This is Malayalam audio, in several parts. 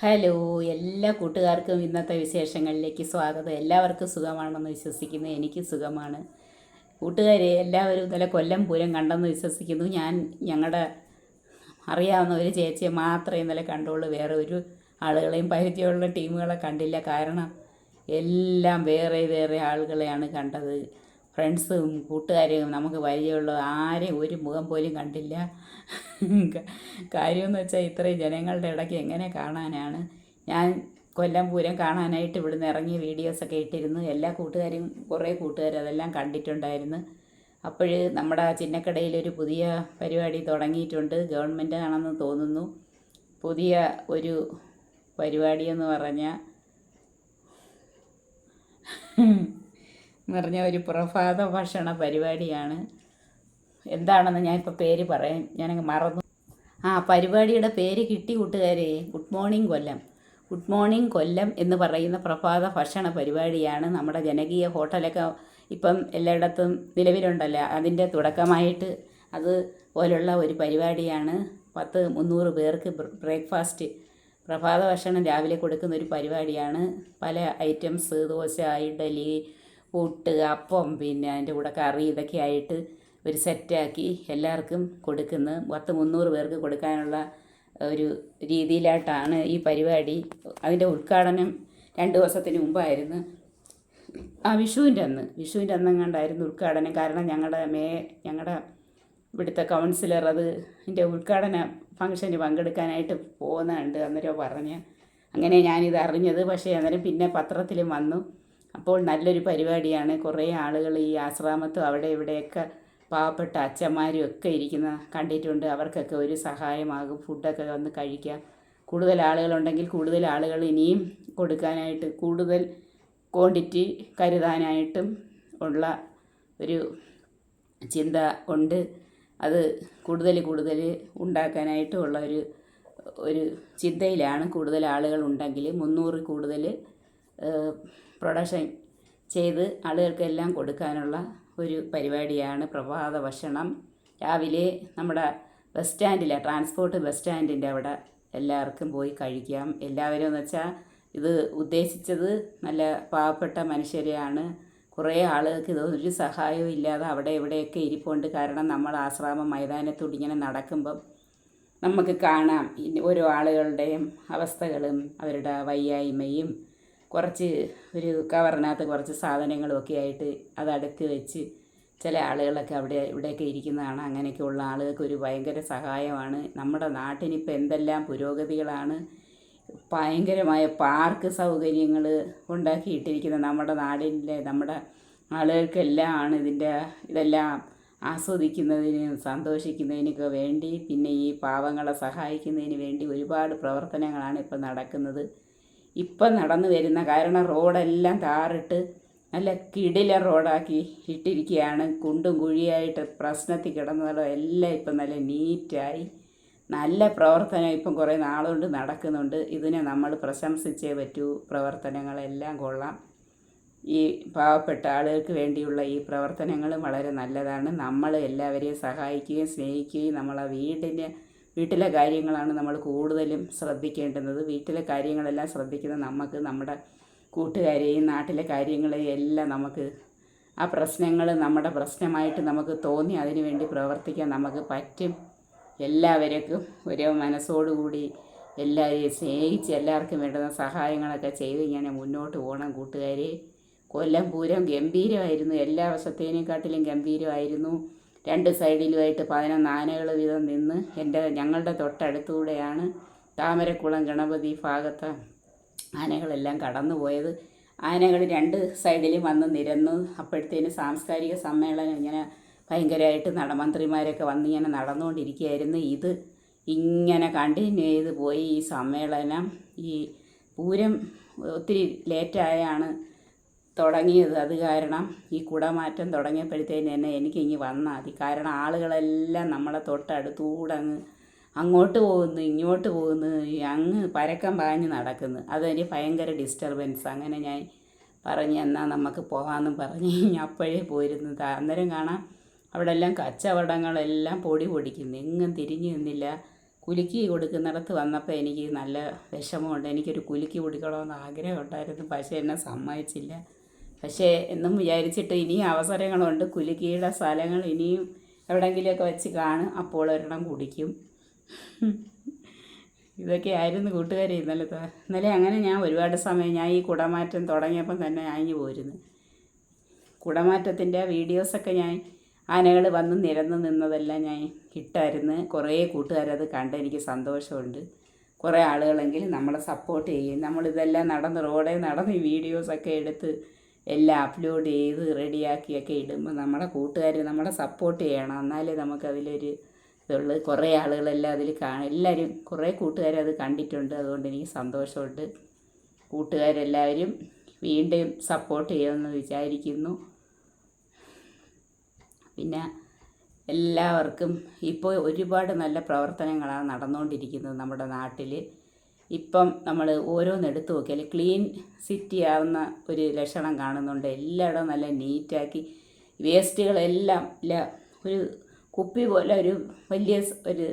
ഹലോ എല്ലാ കൂട്ടുകാർക്കും ഇന്നത്തെ വിശേഷങ്ങളിലേക്ക് സ്വാഗതം. എല്ലാവർക്കും സുഖമാണെന്ന് വിശ്വസിക്കുന്നു. എനിക്ക് സുഖമാണ്. കൂട്ടുകാരെ എല്ലാവരും ഇന്നലെ കൊല്ലം പൂരം കണ്ടെന്ന് വിശ്വസിക്കുന്നു. ഞാൻ ഞങ്ങളുടെ അറിയാവുന്ന ഒരു ചേച്ചിയെ മാത്രമേ ഇന്നലെ കണ്ടുള്ളൂ. വേറെ ഒരു ആളുകളെയും പരിചയമുള്ള ടീമുകളെ കണ്ടില്ല. കാരണം എല്ലാം വേറെ വേറെ ആളുകളെയാണ് കണ്ടത്. ഫ്രണ്ട്സും കൂട്ടുകാരെയും നമുക്ക് പരിചയമുള്ള ആരെയും ഒരു മുഖം പോലും കണ്ടില്ല. കാര്യമെന്ന് വെച്ചാൽ ഇത്രയും ജനങ്ങളുടെ ഇടയ്ക്ക് എങ്ങനെ കാണാനാണ്? ഞാൻ കൊല്ലം പൂരം കാണാനായിട്ട് ഇവിടുന്ന് ഇറങ്ങി വീഡിയോസൊക്കെ ഇട്ടിരുന്നു. എല്ലാ കൂട്ടുകാരും കുറേ കൂട്ടുകാർ അതെല്ലാം കണ്ടിട്ടുണ്ടായിരുന്നു. അപ്പോൾ നമ്മുടെ ചിന്നക്കടയിൽ ഒരു പുതിയ പരിപാടി തുടങ്ങിയിട്ടുണ്ട്. ഗവൺമെന്റ് ആണെന്ന് തോന്നുന്നു. പുതിയ ഒരു പരിപാടിയെന്ന് പറഞ്ഞാൽ നിറഞ്ഞ ഒരു പ്രഭാത ഭക്ഷണ പരിപാടിയാണ്. എന്താണെന്ന് ഞാൻ ഇപ്പോൾ പേര് പറയാം ഞാനങ്ങ് മറന്നു. ആ പരിപാടിയുടെ പേര് കിട്ടി കൂട്ടുകാരെ. Good morning Kollam. Good morning Kollam എന്ന് പറയുന്ന പ്രഭാത ഭക്ഷണ പരിപാടിയാണ് നമ്മുടെ ജനകീയ ഹോട്ടലൊക്കെ ഇപ്പം എല്ലായിടത്തും നിലവിലുണ്ടല്ലോ? അതിന്റെ തുടക്കമായിട്ട് അത് പോലുള്ള ഒരു പരിപാടിയാണ്. പത്ത് മുന്നൂറ് പേർക്ക് ബ്രേക്ക്ഫാസ്റ്റ് പ്രഭാത ഭക്ഷണം രാവിലെ കൊടുക്കുന്ന ഒരു പരിപാടിയാണ്. പല ഐറ്റംസ് ദോശ ഇഡലി പുട്ട് അപ്പം പിന്നെ അതിന്റെ കൂടെ കറി ഇതൊക്കെ ആയിട്ട് ഒരു സെറ്റാക്കി എല്ലാവർക്കും കൊടുക്കുന്നത് പത്ത് മുന്നൂറ് പേർക്ക് കൊടുക്കാനുള്ള ഒരു രീതിയിലായിട്ടാണ് ഈ പരിപാടി. അതിന്റെ ഉദ്ഘാടനം രണ്ട് ദിവസത്തിന് മുമ്പായിരുന്നു. ആ വിഷുവിന്റെ അന്ന്. വിഷുവിന്റെ അന്നെങ്ങാണ്ടായിരുന്നു ഉദ്ഘാടനം. കാരണം ഞങ്ങളുടെ മേ ഞങ്ങളുടെ ഇവിടുത്തെ കൗൺസിലർ അത് ഇതിന്റെ ഉദ്ഘാടന ഫംഗ്ഷന് പങ്കെടുക്കാനായിട്ട് പോകുന്നുണ്ട് അന്നേരം പറഞ്ഞ്. അങ്ങനെ ഞാനിത് അറിഞ്ഞത്. പക്ഷേ അന്നേരം പിന്നെ പത്രത്തിലും വന്നു. അപ്പോൾ നല്ലൊരു പരിപാടിയാണ്. കുറേ ആളുകൾ ഈ ആശ്രാമത്തും അവിടെ ഇവിടെയൊക്കെ പാവപ്പെട്ട അച്ഛന്മാരും ഒക്കെ ഇരിക്കുന്ന കണ്ടിട്ടുണ്ട്. അവർക്കൊക്കെ ഒരു സഹായമാകും. ഫുഡൊക്കെ വന്ന് കഴിക്കാം. കൂടുതൽ ആളുകളുണ്ടെങ്കിൽ കൂടുതൽ ആളുകൾ ഇനിയും കൊടുക്കാനായിട്ട് കൂടുതൽ ക്വാണ്ടിറ്റി കരുതാനായിട്ടും ഉള്ള ഒരു ചിന്ത ഉണ്ട്. അത് കൂടുതൽ കൂടുതൽ ഉണ്ടാക്കാനായിട്ടും ഉള്ള ഒരു ഒരു ചിന്തയിലാണ് കൂടുതൽ ആളുകൾ ഉണ്ടെങ്കിൽ മുന്നൂറ് കൂടുതൽ പ്രൊഡക്ഷൻ ചെയ്ത് ആളുകൾക്കെല്ലാം കൊടുക്കാനുള്ള ഒരു പരിപാടിയാണ്. പ്രഭാത ഭക്ഷണം. രാവിലെ നമ്മുടെ ബസ് സ്റ്റാൻഡിലെ ട്രാൻസ്പോർട്ട് ബസ് സ്റ്റാൻഡിന്റെ അവിടെ എല്ലാവർക്കും പോയി കഴിക്കാം. എല്ലാവരും എന്ന് വെച്ചാൽ ഇത് ഉദ്ദേശിച്ചത് നല്ല പാവപ്പെട്ട മനുഷ്യരെയാണ്. കുറേ ആളുകൾക്ക് ഇതൊരു സഹായവും ഇല്ലാതെ അവിടെ ഇവിടെയൊക്കെ ഇരിപ്പുണ്ട്. കാരണം നമ്മൾ ആശ്രാമം മൈതാനത്തോട് ഇങ്ങനെ നടക്കുമ്പം നമുക്ക് കാണാം. ഓരോ ആളുകളുടെയും അവസ്ഥകളും അവരുടെ വയ്യായ്മയും കുറച്ച് ഒരു കവറിനകത്ത് കുറച്ച് സാധനങ്ങളും ഒക്കെ ആയിട്ട് അത് അടുക്കി വെച്ച് ചില ആളുകളൊക്കെ അവിടെ ഇവിടെയൊക്കെ ഇരിക്കുന്നതാണ്. അങ്ങനെയൊക്കെയുള്ള ആളുകൾക്ക് ഒരു ഭയങ്കര സഹായമാണ്. നമ്മുടെ നാട്ടിനിപ്പോൾ എന്തെല്ലാം പുരോഗതികളാണ്. ഭയങ്കരമായ പാർക്ക് സൗകര്യങ്ങൾ ഉണ്ടാക്കിയിട്ടിരിക്കുന്നത് നമ്മുടെ നാടിന്റെ നമ്മുടെ ആളുകൾക്കെല്ലാം ആണ് ഇതിന്റെ ഇതെല്ലാം ആസ്വദിക്കുന്നതിനും സന്തോഷിക്കുന്നതിനൊക്കെ വേണ്ടി പിന്നെ ഈ പാവങ്ങളെ സഹായിക്കുന്നതിന് വേണ്ടി ഒരുപാട് പ്രവർത്തനങ്ങളാണ് ഇപ്പം നടക്കുന്നത്. ഇപ്പം നടന്നു വരുന്ന കാരണം റോഡെല്ലാം താറിട്ട് നല്ല കിടില റോഡാക്കി ഇട്ടിരിക്കുകയാണ്. കുണ്ടും കുഴിയായിട്ട് പ്രശ്നത്തിൽ കിടന്നതോ എല്ലാം ഇപ്പം നല്ല നീറ്റായി. നല്ല പ്രവർത്തനം ഇപ്പം കുറേ നാളുകൊണ്ട് നടക്കുന്നുണ്ട്. ഇതിനെ നമ്മൾ പ്രശംസിച്ചേ പറ്റൂ. പ്രവർത്തനങ്ങളെല്ലാം കൊള്ളാം. ഈ പാവപ്പെട്ട ആളുകൾക്ക് വേണ്ടിയുള്ള ഈ പ്രവർത്തനങ്ങൾ വളരെ നല്ലതാണ്. നമ്മൾ എല്ലാവരെയും സഹായിക്കുകയും സ്നേഹിക്കുകയും നമ്മളെ വീടിന് വീട്ടിലെ കാര്യങ്ങളാണ് നമ്മൾ കൂടുതലും ശ്രദ്ധിക്കേണ്ടുന്നത്. വീട്ടിലെ കാര്യങ്ങളെല്ലാം ശ്രദ്ധിക്കുന്ന നമുക്ക് നമ്മുടെ കൂട്ടുകാരെയും നാട്ടിലെ കാര്യങ്ങളെയും എല്ലാം നമുക്ക് ആ പ്രശ്നങ്ങൾ നമ്മുടെ പ്രശ്നമായിട്ട് നമുക്ക് തോന്നി അതിനുവേണ്ടി പ്രവർത്തിക്കാൻ നമുക്ക് പറ്റും. എല്ലാവർക്കും ഒരേ മനസ്സോടുകൂടി എല്ലാവരെയും സ്നേഹിച്ച് എല്ലാവർക്കും വേണ്ടുന്ന സഹായങ്ങളൊക്കെ ചെയ്ത് ഇങ്ങനെ മുന്നോട്ട് പോകണം കൂട്ടുകാരെ. കൊല്ലം പൂരം ഗംഭീരമായിരുന്നു. എല്ലാ വർഷത്തേനെക്കാട്ടിലും ഗംഭീരമായിരുന്നു. രണ്ട് സൈഡിലുമായിട്ട് പതിനൊന്ന് ആനകൾ വീതം നിന്ന് എന്റെ ഞങ്ങളുടെ തൊട്ടടുത്തൂടെയാണ് താമരക്കുളം ഗണപതി ഭാഗത്ത് ആനകളെല്ലാം കടന്നു പോയത് ആനകൾ രണ്ട് സൈഡിലും വന്ന് നിരന്നു. അപ്പോഴത്തേന് സാംസ്കാരിക സമ്മേളനം ഇങ്ങനെ ഭയങ്കരമായിട്ട് നട മന്ത്രിമാരൊക്കെ വന്ന് ഇങ്ങനെ നടന്നുകൊണ്ടിരിക്കുകയായിരുന്നു. ഇത് ഇങ്ങനെ കണ്ടിന്യൂ ചെയ്ത് പോയി ഈ സമ്മേളനം. ഈ പൂരം ഒത്തിരി ലേറ്റായാണ് തുടങ്ങിയത്. അത് കാരണം ഈ കുടമാറ്റം തുടങ്ങിയപ്പോഴത്തേന് തന്നെ എനിക്ക് ഇങ്ങ് വന്നാൽ മതി. കാരണം ആളുകളെല്ലാം നമ്മളെ തൊട്ടടുത്തൂടെ അങ്ങ് അങ്ങോട്ട് പോകുന്നു ഇങ്ങോട്ട് പോകുന്നു അങ്ങ് പരക്കം പാഞ്ഞ് നടക്കുന്നു. അതെനിക്ക് ഭയങ്കര ഡിസ്റ്റർബൻസ് അങ്ങനെ ഞാൻ പറഞ്ഞു എന്നാൽ നമുക്ക് പോകാമെന്നും പറഞ്ഞ് അപ്പോഴേ പോയിരുന്നു. അന്നേരം കാണാം അവിടെ എല്ലാം കച്ചവടങ്ങളെല്ലാം പൊടി പൊടിക്കുന്നു. എങ്ങും തിരിഞ്ഞു നിന്നില്ല. കുലുക്കി കൊടുക്കുന്നിടത്ത് വന്നപ്പോൾ എനിക്ക് നല്ല വിഷമമുണ്ട്. എനിക്കൊരു കുലുക്കി കുടിക്കണമെന്ന് ആഗ്രഹമുണ്ടായിരുന്നു. പക്ഷേ എന്നെ സമ്മതിച്ചില്ല. പക്ഷേ എന്നും വിചാരിച്ചിട്ട് ഇനിയും അവസരങ്ങളുണ്ട്. കുലുക്കിയുടെ സ്ഥലങ്ങൾ ഇനിയും എവിടെയെങ്കിലുമൊക്കെ വെച്ച് കാണും. അപ്പോൾ ഒരെണ്ണം കുടിക്കും. ഇതൊക്കെ ആയിരുന്നു കൂട്ടുകാരെ ഇന്നലത്തെ. ഇന്നലെ അങ്ങനെ ഞാൻ ഒരുപാട് സമയം ഞാൻ ഈ കുടമാറ്റം തുടങ്ങിയപ്പം തന്നെ അയഞ്ഞു പോരുന്നു. കുടമാറ്റത്തിന്റെ വീഡിയോസൊക്കെ ഞാൻ ആനകൾ വന്ന് നിരന്ന് നിന്നതെല്ലാം ഞാൻ ഇട്ടായിരുന്നു. കുറേ കൂട്ടുകാരത് കണ്ട് എനിക്ക് സന്തോഷമുണ്ട്. കുറേ ആളുകളെങ്കിലും നമ്മളെ സപ്പോർട്ട് ചെയ്യും. നമ്മളിതെല്ലാം നടന്ന് റോഡേ നടന്ന് ഈ വീഡിയോസൊക്കെ എടുത്ത് എല്ലാം അപ്ലോഡ് ചെയ്ത് റെഡിയാക്കിയൊക്കെ ഇടുമ്പോൾ നമ്മുടെ കൂട്ടുകാർ നമ്മളെ സപ്പോർട്ട് ചെയ്യണം. എന്നാലേ നമുക്കതിലൊരു ഇതുള്ളൂ. കുറേ ആളുകളെല്ലാം അതിൽ കാണും എല്ലാവരും കുറേ കൂട്ടുകാരത് കണ്ടിട്ടുണ്ട്. അതുകൊണ്ട് എനിക്ക് സന്തോഷമുണ്ട്. കൂട്ടുകാരെല്ലാവരും വീണ്ടും സപ്പോർട്ട് ചെയ്യുമെന്ന് വിചാരിക്കുന്നു. പിന്നെ എല്ലാവർക്കും ഇപ്പോൾ ഒരുപാട് നല്ല പ്രവർത്തനങ്ങളാണ് നടന്നുകൊണ്ടിരിക്കുന്നത് നമ്മുടെ നാട്ടിൽ ഇപ്പം നമ്മൾ ഓരോന്ന് ഓരോന്നെടുത്ത് നോക്കിയാൽ ക്ലീൻ സിറ്റി ആവുന്ന ഒരു ലക്ഷണം കാണുന്നുണ്ട്. എല്ലായിടവും നല്ല നീറ്റാക്കി വേസ്റ്റുകളെല്ലാം ഇല്ല ഒരു കുപ്പി പോലെ ഒരു വലിയ ഒരു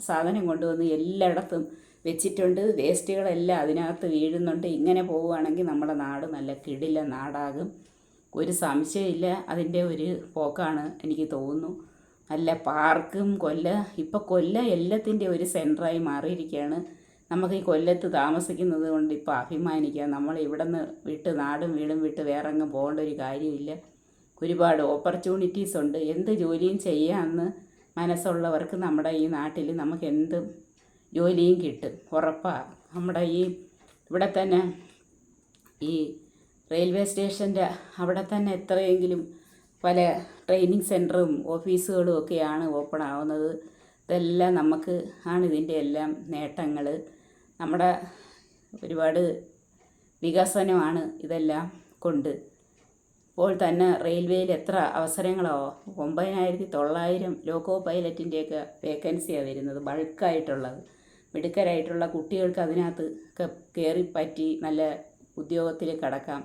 സാധനം കൊണ്ടുവന്ന് എല്ലായിടത്തും വെച്ചിട്ടുണ്ട്. വേസ്റ്റുകളെല്ലാം അതിനകത്ത് വീഴുന്നുണ്ട്. ഇങ്ങനെ പോവുകയാണെങ്കിൽ നമ്മുടെ നാട് നല്ല കിടില നാടാകും. ഒരു സംശയമില്ല അതിന്റെ ഒരു പോക്കാണ് എനിക്ക് തോന്നുന്നു. നല്ല പാർക്കും കൊല്ല. ഇപ്പം കൊല്ല എല്ലാത്തിന്റെ ഒരു സെന്ററായി മാറിയിരിക്കുകയാണ്. നമുക്ക് ഈ കൊല്ലത്ത് താമസിക്കുന്നത് കൊണ്ട് ഇപ്പോൾ അഭിമാനിക്കാം. നമ്മൾ ഇവിടെ നിന്ന് വിട്ട് നാടും വീടും വിട്ട് വേറെ അങ്ങ് പോകേണ്ട ഒരു കാര്യമില്ല. ഒരുപാട് ഓപ്പർച്യൂണിറ്റീസ് ഉണ്ട്. എന്ത് ജോലിയും ചെയ്യാമെന്ന് മനസ്സുള്ളവർക്ക് നമ്മുടെ ഈ നാട്ടിൽ നമുക്ക് എന്ത് ജോലിയും കിട്ടും. ഉറപ്പാണ് നമ്മുടെ ഈ ഇവിടെ തന്നെ ഈ റെയിൽവേ സ്റ്റേഷന്റെ അവിടെ തന്നെ എത്രയെങ്കിലും പല ട്രെയിനിങ് സെന്ററും ഓഫീസുകളും ഒക്കെയാണ് ഓപ്പൺ ആവുന്നത്. ഇതെല്ലാം നമുക്ക് ആണ് ഇതിന്റെ എല്ലാം നേട്ടങ്ങൾ നമ്മുടെ ഒരുപാട് വികസനമാണ് ഇതെല്ലാം കൊണ്ട്. ഇപ്പോൾ തന്നെ റെയിൽവേയിൽ എത്ര അവസരങ്ങളോ ഒമ്പതിനായിരത്തി തൊള്ളായിരം ലോക്കോ പൈലറ്റിന്റെയൊക്കെ വേക്കൻസിയാണ് വരുന്നത് ബൾക്കായിട്ടുള്ളത്. മിടുക്കരായിട്ടുള്ള കുട്ടികൾക്ക് അതിനകത്ത് ഒക്കെ കയറി നല്ല ഉദ്യോഗത്തിൽ കടക്കാം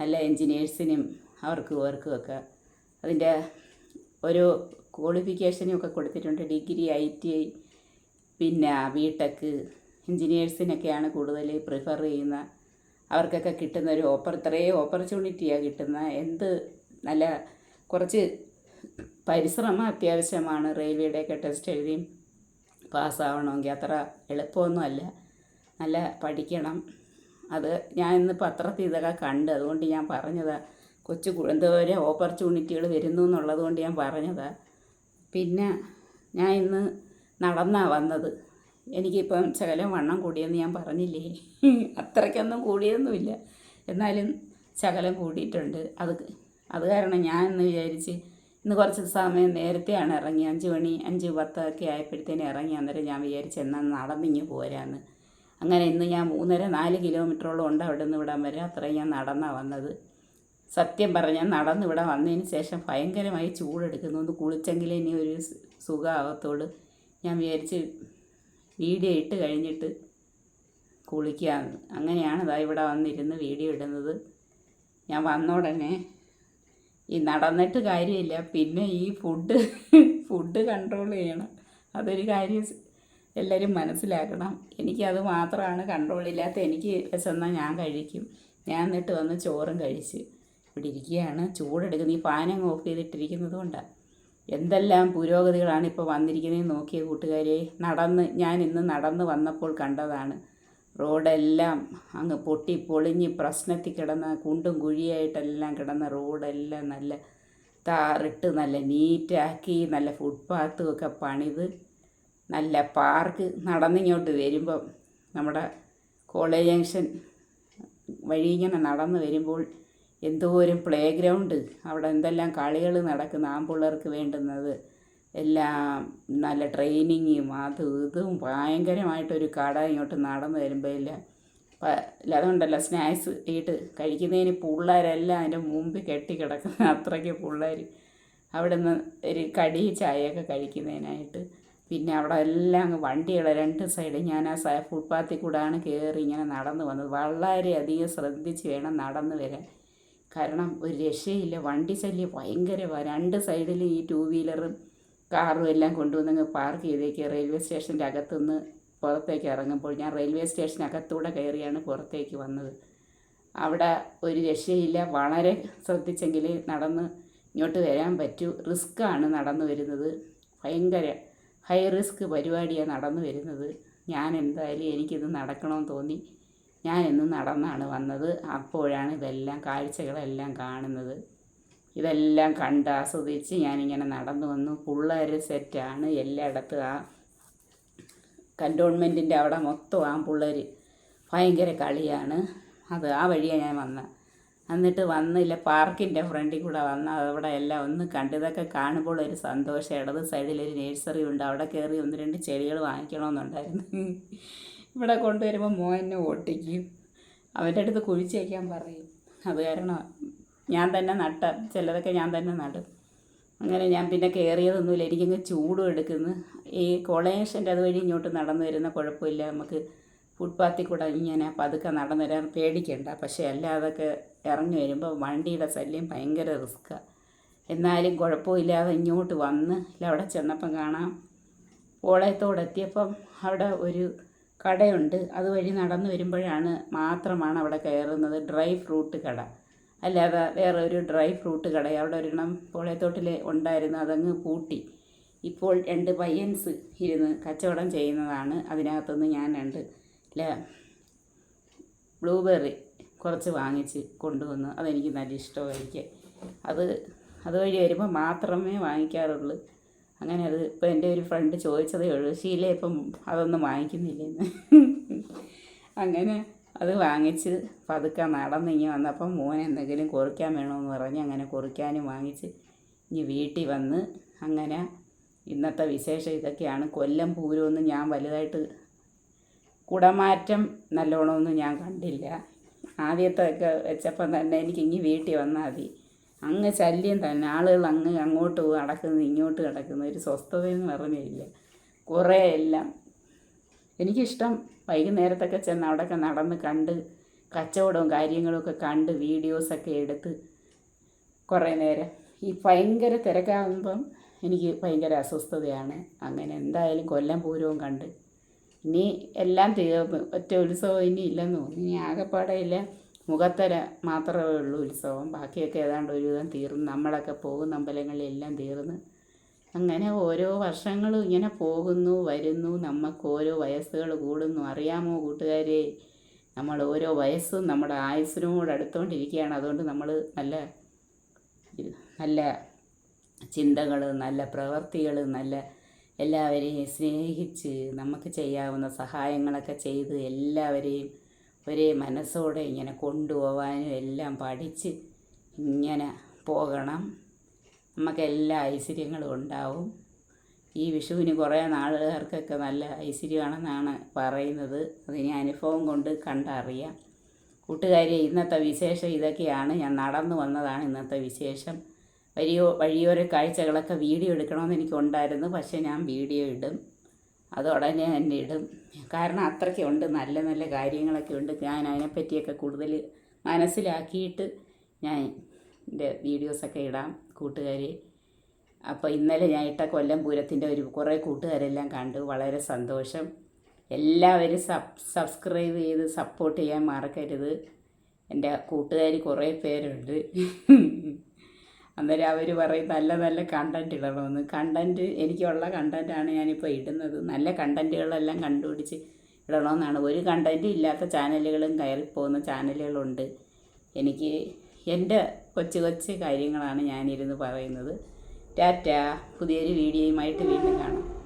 നല്ല എൻജിനീയേഴ്സിനും അവർക്ക് ഇവർക്കും ഒക്കെ. അതിന്റെ ഒരു ക്വാളിഫിക്കേഷനും ഒക്കെ കൊടുത്തിട്ടുണ്ട് ഡിഗ്രി ഐ ടി ഐ പിന്നെ ബി ടെക് എൻജിനീയേഴ്സിനൊക്കെയാണ് കൂടുതൽ പ്രിഫർ ചെയ്യുന്ന. അവർക്കൊക്കെ കിട്ടുന്ന ഒരു ഓപ്പർ ഇത്രയും ഓപ്പർച്യൂണിറ്റിയാണ് കിട്ടുന്ന. എന്ത് നല്ല കുറച്ച് പരിശ്രമം അത്യാവശ്യമാണ് റെയിൽവേയുടെയൊക്കെ ടെസ്റ്റ് എഴുതി പാസ്സാവണമെങ്കിൽ. അത്ര എളുപ്പമൊന്നുമല്ല. നല്ല പഠിക്കണം. അത് ഞാൻ ഇന്ന് പത്രത്തിൽ ഇതൊക്കെ കണ്ട് അതുകൊണ്ട് ഞാൻ പറഞ്ഞതാണ് കൊച്ചു എന്തോരം ഓപ്പർച്യൂണിറ്റികൾ വരുന്നു എന്നുള്ളത് കൊണ്ട് ഞാൻ പറഞ്ഞതാണ് പിന്നെ ഞാൻ ഇന്ന് നടന്നാണ് വന്നത്. എനിക്കിപ്പം ശകലം വണ്ണം കൂടിയെന്ന് ഞാൻ പറഞ്ഞില്ലേ? അത്രയ്ക്കൊന്നും കൂടിയൊന്നുമില്ല. എന്നാലും ശകലം കൂടിയിട്ടുണ്ട്. അത് അത് കാരണം ഞാൻ ഇന്ന് വിചാരിച്ച് ഇന്ന് കുറച്ച് സമയം നേരത്തെയാണ് ഇറങ്ങി അഞ്ച് മണി അഞ്ച് പത്തൊക്കെ ആയപ്പോഴത്തേനും ഇറങ്ങി. അന്നേരം ഞാൻ വിചാരിച്ച് എന്നാൽ നടന്നിങ്ങ് പോരാന്ന്. അങ്ങനെ ഇന്ന് ഞാൻ മൂന്നര നാല് കിലോമീറ്ററോളം ഉണ്ട് അവിടെ നിന്ന് ഇവിടം വരെ. അത്രയും ഞാൻ നടന്നാണ് വന്നത്. സത്യം പറഞ്ഞാൽ നടന്ന് ഇവിടെ വന്നതിന് ശേഷം ഭയങ്കരമായി ചൂടെടുക്കുന്നു. ഒന്ന് കുളിച്ചെങ്കിലേ ഇനി ഒരു സുഖാവത്തോട് ഞാൻ വിചാരിച്ച് വീഡിയോ ഇട്ട് കഴിഞ്ഞിട്ട് കുളിക്കാമെന്ന് അങ്ങനെയാണ് ഇതാ ഇവിടെ വന്നിരുന്ന് വീഡിയോ ഇടുന്നത്. ഞാൻ വന്ന ഉടനെ ഈ നടന്നിട്ട് കാര്യമില്ല പിന്നെ ഈ ഫുഡ് ഫുഡ് കൺട്രോൾ ചെയ്യണം. അതൊരു കാര്യം എല്ലാവരും മനസ്സിലാക്കണം. എനിക്കത് മാത്രമാണ് കൺട്രോൾ ഇല്ലാത്ത എനിക്ക് വിശന്നാൽ ഞാൻ കഴിക്കും. ഞാൻ എന്നിട്ട് വന്ന് ചോറും കഴിച്ച്. ഇവിടെ ഇരിക്കുകയാണ്. ചൂടെടുക്കുന്നത് ഈ ഫാനങ്ങ് ഓഫ് ചെയ്തിട്ടിരിക്കുന്നത് കൊണ്ടാണ് എന്തെല്ലാം പുരോഗതികളാണ് ഇപ്പോൾ വന്നിരിക്കുന്നത് നോക്കിയ കൂട്ടുകാരെ. നടന്ന് ഞാൻ ഇന്ന് നടന്ന് വന്നപ്പോൾ കണ്ടതാണ്. റോഡെല്ലാം അങ്ങ് പൊട്ടി പൊളിഞ്ഞ് പ്രശ്നത്തിൽ കിടന്ന കുണ്ടും കുഴിയായിട്ടെല്ലാം കിടന്ന റോഡെല്ലാം നല്ല താറിട്ട് നല്ല നീറ്റാക്കി നല്ല ഫുട്പാത്തും ഒക്കെ പണിത് നല്ല പാർക്ക് നടന്നിങ്ങോട്ട് വരുമ്പം നമ്മുടെ കോളേജ് ജംഗ്ഷൻ വഴി ഇങ്ങനെ നടന്ന് വരുമ്പോൾ എന്തോരം പ്ലേ ഗ്രൗണ്ട് അവിടെ എന്തെല്ലാം കളികൾ നടക്കുന്ന ആൺപിള്ളേർക്ക് വേണ്ടുന്നത്. എല്ലാം നല്ല ട്രെയിനിങ്ങും അതും ഇതും ഭയങ്കരമായിട്ടൊരു കട ഇങ്ങോട്ട് നടന്നു വരുമ്പോൾ എല്ലാം അതുകൊണ്ടല്ല സ്നാക്സ് ഇട്ട് കഴിക്കുന്നതിന് പിള്ളേരെല്ലാം അതിന്റെ മുമ്പിൽ കെട്ടിക്കിടക്കുന്ന അത്രയ്ക്ക് പിള്ളേർ അവിടെ നിന്ന് ഒരു കടി ചായയൊക്കെ കഴിക്കുന്നതിനായിട്ട്. പിന്നെ അവിടെ എല്ലാം അങ്ങ് വണ്ടികൾ രണ്ട് സൈഡ് ഞാൻ ആ ഫുട്പാത്തിൽ കൂടാണ് കയറി ഇങ്ങനെ നടന്നു വന്നത്. വളരെയധികം ശ്രദ്ധിച്ച് വേണം നടന്നു വരാൻ. കാരണം ഒരു രക്ഷയില്ല. വണ്ടി ശല്യം ഭയങ്കരമാണ് രണ്ട് സൈഡിലും ഈ ടൂ വീലറും കാറും എല്ലാം കൊണ്ടുവന്നങ്ങ് പാർക്ക് ചെയ്തേക്ക്. റെയിൽവേ സ്റ്റേഷന്റെ അകത്തുനിന്ന് പുറത്തേക്ക് ഇറങ്ങുമ്പോൾ ഞാൻ റെയിൽവേ സ്റ്റേഷനകത്തൂടെ കയറിയാണ് പുറത്തേക്ക് വന്നത്. അവിടെ ഒരു രക്ഷയില്ല. വളരെ ശ്രദ്ധിച്ചെങ്കിൽ നടന്ന് ഇങ്ങോട്ട് വരാൻ പറ്റൂ. റിസ്ക്കാണ് നടന്നു വരുന്നത്. ഭയങ്കര ഹൈ റിസ്ക് പരിപാടിയാണ് നടന്നു വരുന്നത്. ഞാൻ എന്തായാലും എനിക്കിത് നടക്കണമെന്ന് തോന്നി. ഞാൻ ഇന്ന് നടന്നാണ് വന്നത്. അപ്പോഴാണ് ഇതെല്ലാം കാഴ്ചകളെല്ലാം കാണുന്നത്. ഇതെല്ലാം കണ്ട് ആസ്വദിച്ച് ഞാനിങ്ങനെ നടന്നു വന്നു. പിള്ളേർ സെറ്റാണ്. എല്ലായിടത്തും ആ കന്റോൺമെന്റിന്റെ അവിടെ മൊത്തം ആ പിള്ളേർ ഭയങ്കര കളിയാണ്. അത് ആ വഴിയാണ് ഞാൻ വന്നത് എന്നിട്ട് വന്നില്ല പാർക്കിന്റെ ഫ്രണ്ടിൽ കൂടെ വന്ന് അവിടെ എല്ലാം ഒന്ന് കണ്ട് ഇതൊക്കെ കാണുമ്പോൾ ഒരു സന്തോഷം ഇടത് സൈഡിൽ ഒരു നേഴ്സറി ഉണ്ട്. അവിടെ കയറി ഒന്ന് രണ്ട് ചെടികൾ വാങ്ങിക്കണമെന്നുണ്ടായിരുന്നു. ഇവിടെ കൊണ്ടുവരുമ്പോൾ മോൻ എന്നെ ഓട്ടിക്കും. അവന്റെ അടുത്ത് കുഴിച്ച് വയ്ക്കാൻ പറയും. അത് കാരണം ഞാൻ തന്നെ നട്ട ചിലതൊക്കെ ഞാൻ തന്നെ നടും. അങ്ങനെ ഞാൻ പിന്നെ കയറിയതൊന്നുമില്ല എനിക്കങ്ങ് ചൂടും എടുക്കുന്നു. ഈ കോളേഷന്റെ അതുവഴി ഇങ്ങോട്ട് നടന്നു വരുന്ന കുഴപ്പമില്ല. നമുക്ക് ഫുട്പാത്തിൽ കൂടെ ഇങ്ങനെ പതുക്കെ നടന്നു വരാൻ പേടിക്കണ്ട. പക്ഷേ അല്ലാതൊക്കെ ഇറങ്ങി വരുമ്പോൾ വണ്ടിയുടെ ശല്യം ഭയങ്കര റിസ്ക്കാണ് എന്നാലും കുഴപ്പമില്ലാതെ ഇങ്ങോട്ട് വന്ന് ഇല്ല അവിടെ ചെന്നപ്പം കാണാം. ഓളയത്തോടെത്തിയപ്പം അവിടെ ഒരു കടയുണ്ട്. അതുവഴി നടന്നു വരുമ്പോഴാണ് മാത്രമാണ് അവിടെ കയറുന്നത് ഡ്രൈ ഫ്രൂട്ട് കട. അല്ലാതെ വേറെ ഒരു ഡ്രൈ ഫ്രൂട്ട് കട. അവിടെ ഒരെണ്ണം പോളയത്തോട്ടിൽ ഉണ്ടായിരുന്നു. അതങ്ങ് പൂട്ടി. ഇപ്പോൾ രണ്ട് പയ്യൻസ് ഇരുന്ന് കച്ചവടം ചെയ്യുന്നതാണ്. അതിനകത്തുനിന്ന് ഞാൻ രണ്ട് ബ്ലൂബെറി കുറച്ച് വാങ്ങിച്ച് കൊണ്ടുവന്നു. അതെനിക്ക് നല്ല ഇഷ്ടമായിരിക്കും. അത് അതുവഴി വരുമ്പോൾ മാത്രമേ വാങ്ങിക്കാറുള്ളൂ. അങ്ങനെ അത് ഇപ്പം എന്റെ ഒരു ഫ്രണ്ട് ചോദിച്ചതേ ഉള്ളൂ ശീല ഇപ്പം അതൊന്നും വാങ്ങിക്കുന്നില്ലെന്ന്. അങ്ങനെ അത് വാങ്ങിച്ച് പതുക്കെ നടന്നിങ്ങി വന്നപ്പം മോൻ എന്തെങ്കിലും കുറിക്കാൻ വേണമെന്ന് പറഞ്ഞ് അങ്ങനെ കുറിക്കാനും വാങ്ങിച്ച് ഇനി വീട്ടിൽ വന്ന് അങ്ങനെ ഇന്നത്തെ വിശേഷം ഇതൊക്കെയാണ്. കൊല്ലം പൂരമൊന്നും ഞാൻ വലുതായിട്ട് കുടമാറ്റം നല്ലോണമൊന്നും ഞാൻ കണ്ടില്ല. ആദ്യത്തെ ഒക്കെ വെച്ചപ്പം തന്നെ എനിക്ക് ഇനി വീട്ടിൽ വന്നാൽ മതി. അങ്ങ് ശല്യം തന്നെ. ആളുകൾ അങ്ങ് അങ്ങോട്ട് പോകും അടക്കുന്നത് ഇങ്ങോട്ട് കിടക്കുന്നത് ഒരു സ്വസ്ഥതയെന്ന് പറഞ്ഞില്ല. കുറേ എല്ലാം. എനിക്കിഷ്ടം വൈകുന്നേരത്തൊക്കെ ചെന്ന് അവിടെയൊക്കെ നടന്ന് കണ്ട് കച്ചവടവും കാര്യങ്ങളൊക്കെ കണ്ട് വീഡിയോസൊക്കെ എടുത്ത് കുറേ നേരം. ഈ ഭയങ്കര തിരക്കാകുമ്പം എനിക്ക് ഭയങ്കര അസ്വസ്ഥതയാണ്. അങ്ങനെ എന്തായാലും കൊല്ലം പൂരവും കണ്ട്. ഇനി എല്ലാം തീർന്നു. ഒറ്റ ഉത്സവം ഇനി ഇല്ലെന്ന് തോന്നുന്നു. ഇനി ആകെപ്പാടെ ഇല്ല മുഖത്തര മാത്രമേ ഉള്ളൂ ഉത്സവം. ബാക്കിയൊക്കെ ഏതാണ്ട് ഒരുവിധം തീർന്ന് നമ്മളൊക്കെ പോകുന്ന അമ്പലങ്ങളിലെല്ലാം തീർന്ന്. അങ്ങനെ ഓരോ വർഷങ്ങളും ഇങ്ങനെ പോകുന്നു വരുന്നു. നമുക്ക് ഓരോ വയസ്സുകൾ കൂടുന്നു. അറിയാമോ കൂട്ടുകാരെ? നമ്മൾ ഓരോ വയസ്സും നമ്മുടെ ആയുസ്സിനോട് അടുത്തുകൊണ്ടിരിക്കുകയാണ്. അതുകൊണ്ട് നമ്മൾ നല്ല നല്ല ചിന്തകൾ നല്ല പ്രവൃത്തികൾ നല്ല എല്ലാവരെയും സ്നേഹിച്ച് നമുക്ക് ചെയ്യാവുന്ന സഹായങ്ങളൊക്കെ ചെയ്ത് എല്ലാവരെയും ഒരേ മനസ്സോടെ ഇങ്ങനെ കൊണ്ടുപോകാനും എല്ലാം പഠിച്ച് ഇങ്ങനെ പോകണം. നമുക്ക് എല്ലാ ഐശ്വര്യങ്ങളും ഉണ്ടാവും. ഈ വിഷുവിന് കുറേ നാളുകാർക്കൊക്കെ നല്ല ഐശ്വര്യമാണെന്നാണ് പറയുന്നത്. അതിന് അനുഭവം കൊണ്ട് കണ്ടറിയാം. കൂട്ടുകാരി ഇന്നത്തെ വിശേഷം ഇതൊക്കെയാണ്. ഞാൻ നടന്നു വന്നതാണ് ഇന്നത്തെ വിശേഷം. വഴിയോ വഴിയോര കാഴ്ചകളൊക്കെ വീഡിയോ എടുക്കണമെന്ന് എനിക്കുണ്ടായിരുന്നു. പക്ഷേ ഞാൻ വീഡിയോ ഇടും. അത് ഉടനെ തന്നെ ഇടും. കാരണം അത്രയ്ക്കുണ്ട് നല്ല നല്ല കാര്യങ്ങളൊക്കെ ഉണ്ട്. ഞാൻ അതിനെപ്പറ്റിയൊക്കെ കൂടുതൽ മനസ്സിലാക്കിയിട്ട് ഞാൻ എന്റെ വീഡിയോസൊക്കെ ഇടാം കൂട്ടുകാരി. അപ്പോൾ ഇന്നലെ ഞാൻ ഇട്ട കൊല്ലം പൂരത്തിന്റെ ഒരു കുറേ കൂട്ടുകാരെല്ലാം കണ്ടു. വളരെ സന്തോഷം. എല്ലാവരും സബ് സബ്സ്ക്രൈബ് ചെയ്ത് സപ്പോർട്ട് ചെയ്യാൻ മറക്കരുത്. എന്റെ കൂട്ടുകാർ കുറേ പേരുണ്ട്. അന്നേരം അവർ പറയും നല്ല നല്ല കണ്ടന്റ് ഇടണമെന്ന്. കണ്ടന്റ് എനിക്കുള്ള കണ്ടന്റാണ് ഞാനിപ്പോൾ ഇടുന്നത്. നല്ല കണ്ടന്റുകളെല്ലാം കണ്ടുപിടിച്ച് ഇടണമെന്നാണ്. ഒരു കണ്ടന്റും ഇല്ലാത്ത ചാനലുകളും കയറിപ്പോകുന്ന ചാനലുകളുണ്ട്. എനിക്ക് എന്റെ കൊച്ചു കൊച്ചു കാര്യങ്ങളാണ് ഞാനിരുന്ന് പറയുന്നത്. ടാറ്റ പുതിയൊരു വീഡിയോയുമായിട്ട് വീണ്ടും കാണാം.